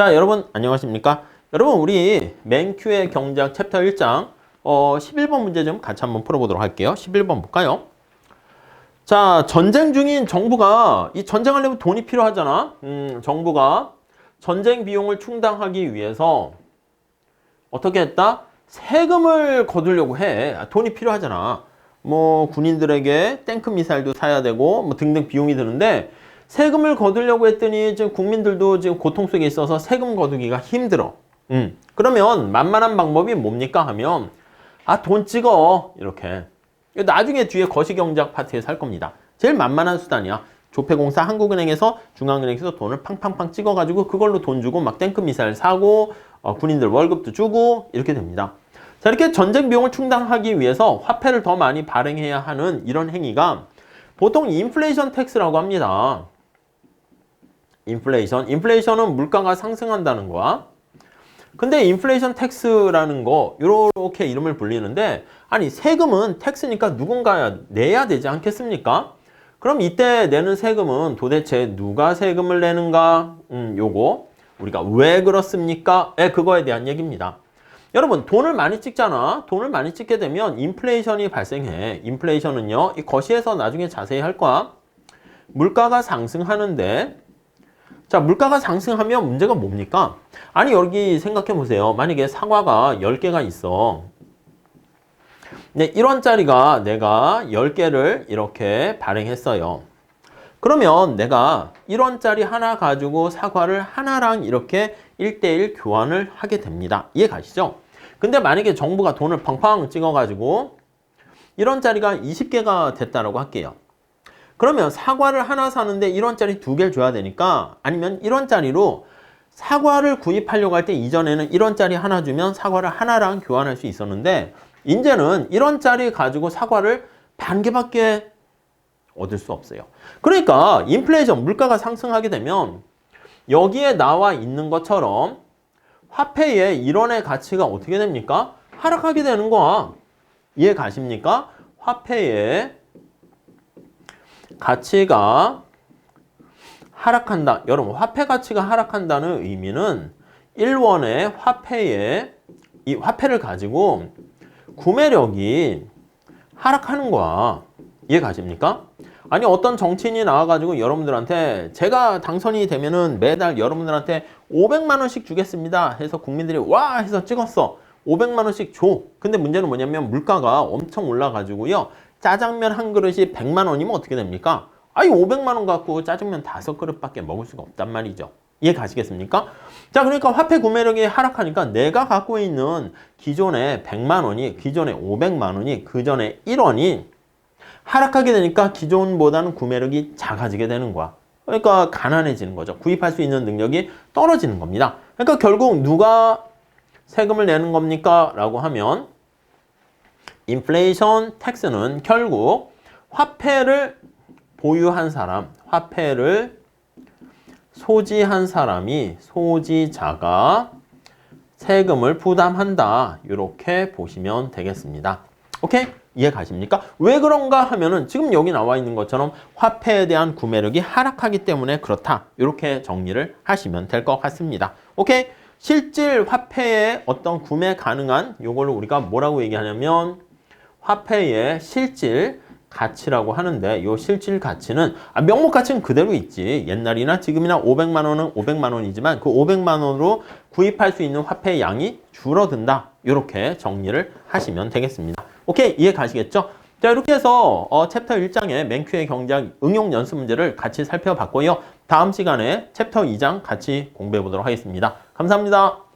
자, 여러분 안녕하십니까? 여러분 우리 맨큐의 경작 챕터 1장 어, 11번 문제 좀 같이 한번 풀어보도록 할게요. 11번 볼까요? 자, 전쟁 중인 정부가 이 전쟁하려면 돈이 필요하잖아. 음, 정부가 전쟁 비용을 충당하기 위해서 어떻게 했다? 세금을 거두려고 해. 아, 돈이 필요하잖아. 뭐 군인들에게 탱크 미사일도 사야 되고 뭐 등등 비용이 드는데 세금을 거두려고 했더니 지금 국민들도 지금 고통 속에 있어서 세금 거두기가 힘들어. 음. 그러면 만만한 방법이 뭡니까 하면 아 돈 찍어 이렇게 나중에 뒤에 거시경작 파트에 살 겁니다. 제일 만만한 수단이야. 조폐공사 한국은행에서 중앙은행에서 돈을 팡팡팡 찍어가지고 그걸로 돈 주고 막 탱크 미사일 사고 어, 군인들 월급도 주고 이렇게 됩니다. 자 이렇게 전쟁 비용을 충당하기 위해서 화폐를 더 많이 발행해야 하는 이런 행위가 보통 인플레이션 텍스라고 합니다. 인플레이션. 인플레이션은 물가가 상승한다는 거야. 근데 인플레이션 텍스라는 거 이렇게 이름을 불리는데 아니 세금은 텍스니까 누군가 내야 되지 않겠습니까? 그럼 이때 내는 세금은 도대체 누가 세금을 내는가? 음, 요거 우리가 왜 그렇습니까? 에 그거에 대한 얘기입니다. 여러분 돈을 많이 찍잖아. 돈을 많이 찍게 되면 인플레이션이 발생해. 인플레이션은요. 이 거시에서 나중에 자세히 할 거야. 물가가 상승하는데 자, 물가가 상승하면 문제가 뭡니까? 아니, 여기 생각해 보세요. 만약에 사과가 10개가 있어. 네, 1원짜리가 내가 10개를 이렇게 발행했어요. 그러면 내가 1원짜리 하나 가지고 사과를 하나랑 이렇게 1대1 교환을 하게 됩니다. 이해 가시죠? 근데 만약에 정부가 돈을 팡팡 찍어가지고 1원짜리가 20개가 됐다라고 할게요. 그러면 사과를 하나 사는데 1원짜리 두 개를 줘야 되니까 아니면 1원짜리로 사과를 구입하려고 할 때 이전에는 1원짜리 하나 주면 사과를 하나랑 교환할 수 있었는데 이제는 1원짜리 가지고 사과를 반 개밖에 얻을 수 없어요. 그러니까 인플레이션 물가가 상승하게 되면 여기에 나와 있는 것처럼 화폐의 1원의 가치가 어떻게 됩니까? 하락하게 되는 거야. 이해 가십니까? 화폐의 가치가 하락한다. 여러분, 화폐 가치가 하락한다는 의미는 1원의 화폐에 이 화폐를 가지고 구매력이 하락하는 거야. 이해 가십니까? 아니 어떤 정치인이 나와가지고 여러분들한테 제가 당선이 되면은 매달 여러분들한테 500만 원씩 주겠습니다 해서 국민들이 와 해서 찍었어 500만 원씩 줘 근데 문제는 뭐냐면 물가가 엄청 올라가지고요 짜장면 한 그릇이 100만 원이면 어떻게 됩니까? 아니 500만 원 갖고 짜장면 다섯 그릇밖에 먹을 수가 없단 말이죠. 이해 가시겠습니까? 자, 그러니까 화폐 구매력이 하락하니까 내가 갖고 있는 기존의 100만 원이 기존의 500만 원이 그 전에 1원이 하락하게 되니까 기존보다는 구매력이 작아지게 되는 거야. 그러니까 가난해지는 거죠. 구입할 수 있는 능력이 떨어지는 겁니다. 그러니까 결국 누가 세금을 내는 겁니까? 라고 하면 인플레이션 텍스는 결국 화폐를 보유한 사람, 화폐를 소지한 사람이 소지자가 세금을 부담한다. 이렇게 보시면 되겠습니다. 오케이? 이해 가십니까? 왜 그런가 하면은 지금 여기 나와 있는 것처럼 화폐에 대한 구매력이 하락하기 때문에 그렇다. 이렇게 정리를 하시면 될 것 같습니다. 오케이? 실질 화폐의 어떤 구매 가능한 요걸로 우리가 뭐라고 얘기하냐면 화폐의 실질 가치라고 하는데 이 실질 가치는 아, 명목 가치는 그대로 있지. 옛날이나 지금이나 500만 원은 500만 원이지만 그 500만 원으로 구입할 수 있는 화폐의 양이 줄어든다. 이렇게 정리를 하시면 되겠습니다. 오케이 이해 가시겠죠? 자 이렇게 해서 어, 챕터 1장의 맨큐의 경작 응용 연습 문제를 같이 살펴봤고요. 다음 시간에 챕터 2장 같이 공부해 보도록 하겠습니다. 감사합니다